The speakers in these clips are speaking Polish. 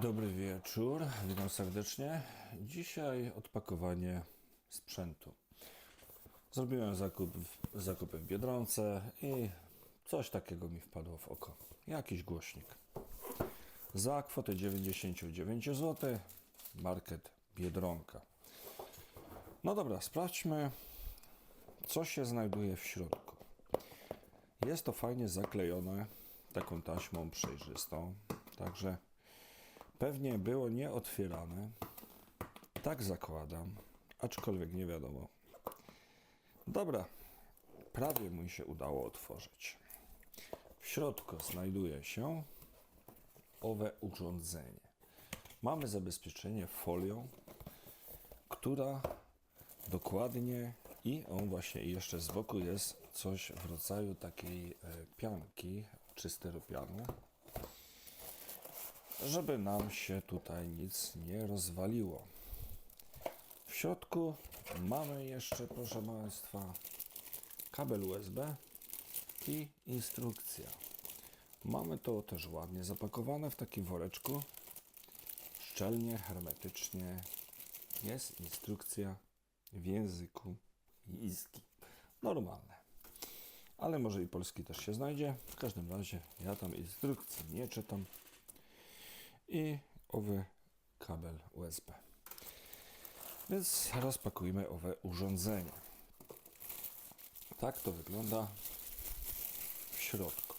Dobry wieczór, witam serdecznie. Dzisiaj odpakowanie sprzętu. Zrobiłem zakup, zakupy w Biedronce i coś takiego mi wpadło w oko. Jakiś głośnik. Za kwotę 99 zł, market Biedronka. No dobra, sprawdźmy, co się znajduje w środku. Jest to fajnie zaklejone taką taśmą przejrzystą, także pewnie było nieotwierane. Tak zakładam, aczkolwiek nie wiadomo. Dobra, prawie mi się udało otworzyć. W środku znajduje się owe urządzenie. Mamy zabezpieczenie folią, która dokładnie i on właśnie jeszcze z boku jest coś w rodzaju takiej e, pianki czy styropianu, żeby nam się tutaj nic nie rozwaliło. W środku mamy jeszcze, proszę Państwa, kabel USB i instrukcja. Mamy to też ładnie zapakowane w takim woreczku. Szczelnie, hermetycznie. Jest instrukcja w języku chiński. Normalne. Ale może i polski też się znajdzie. W każdym razie ja tam instrukcji nie czytam. I owy kabel USB. Więc rozpakujmy owe urządzenie. Tak to wygląda w środku.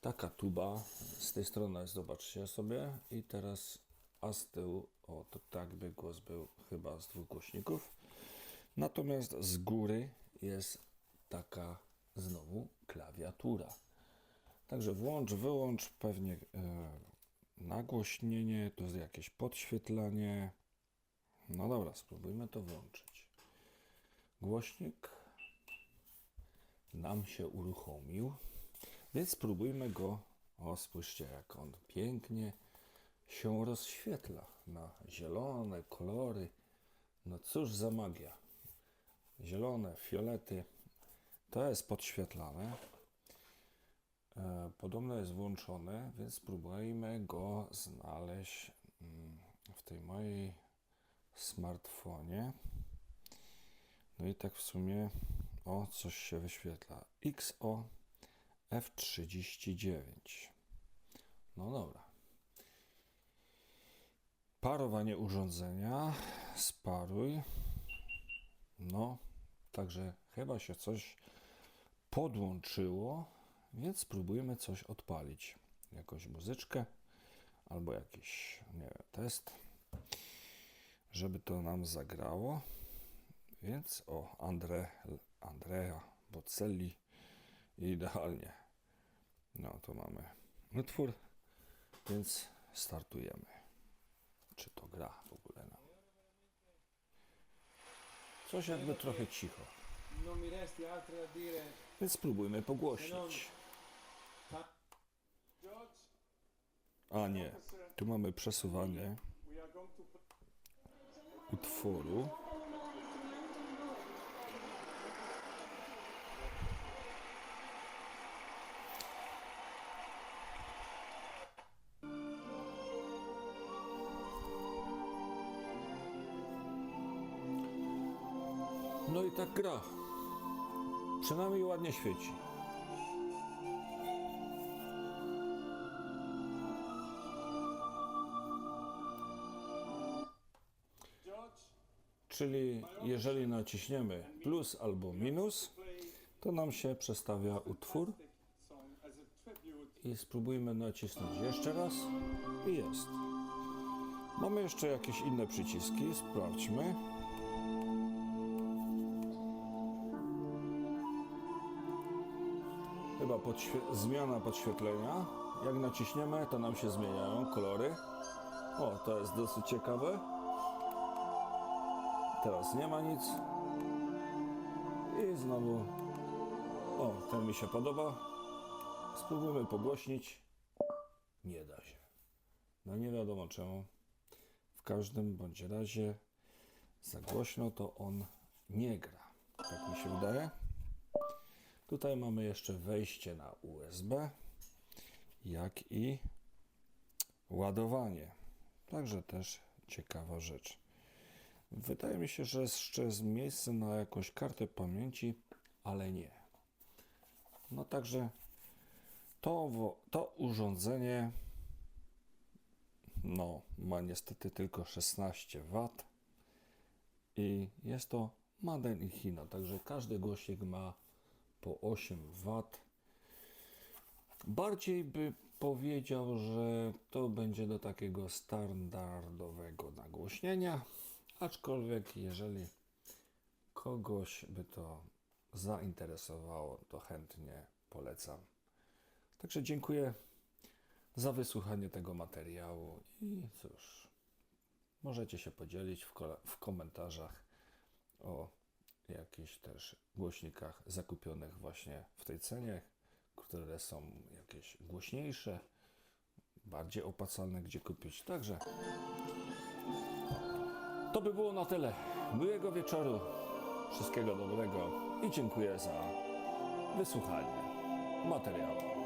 Taka tuba. Z tej strony zobaczcie sobie. I teraz, a z tyłu, o to tak by głos był chyba z dwóch głośników. Natomiast z góry jest taka znowu klawiatura. Także włącz, wyłącz, pewnie e, nagłośnienie, to jest jakieś podświetlanie. No dobra, spróbujmy to włączyć. Głośnik nam się uruchomił, więc spróbujmy go. O, spójrzcie, jak on pięknie się rozświetla na zielone kolory. No cóż za magia. Zielone, fiolety. To jest podświetlane. E, Podobno jest włączony, więc spróbujmy go znaleźć mm, w tej mojej smartfonie. No i tak w sumie o coś się wyświetla. XO F39. No dobra. Parowanie urządzenia. Sparuj. No, także chyba się coś podłączyło, więc spróbujmy coś odpalić. Jakąś muzyczkę albo jakiś, nie wiem, test, żeby to nam zagrało. Więc o, Andre, Andrea Bocelli idealnie. No, to mamy utwór, więc startujemy. Czy to gra w ogóle nam? Coś jakby trochę cicho. Dire. Więc spróbujmy pogłośnić. A nie, tu mamy przesuwanie utworu. No i tak gra. Przynajmniej ładnie świeci. Czyli jeżeli naciśniemy plus albo minus, to nam się przestawia utwór i spróbujmy nacisnąć jeszcze raz i jest. Mamy jeszcze jakieś inne przyciski, sprawdźmy. Chyba podświe- zmiana podświetlenia. Jak naciśniemy, to nam się zmieniają kolory. O, to jest dosyć ciekawe. Teraz nie ma nic. I znowu. O, ten mi się podoba. Spróbujmy pogłośnić. Nie da się. No nie wiadomo czemu. W każdym bądź razie za głośno to on nie gra. Tak mi się wydaje. Tutaj mamy jeszcze wejście na USB, jak i ładowanie. Także też ciekawa rzecz. Wydaje mi się, że jeszcze jest miejsce na jakąś kartę pamięci, ale nie. No także to, to urządzenie no, ma niestety tylko 16 W i jest to Made in China, także każdy głośnik ma po 8 W. Bardziej by powiedział, że to będzie do takiego standardowego nagłośnienia, aczkolwiek jeżeli kogoś by to zainteresowało, to chętnie polecam. Także dziękuję za wysłuchanie tego materiału i cóż, możecie się podzielić w, w komentarzach o jakichś też głośnikach zakupionych właśnie w tej cenie, które są jakieś głośniejsze, bardziej opłacalne, gdzie kupić. Także to by było na tyle. Miłego wieczoru, wszystkiego dobrego i dziękuję za wysłuchanie materiału.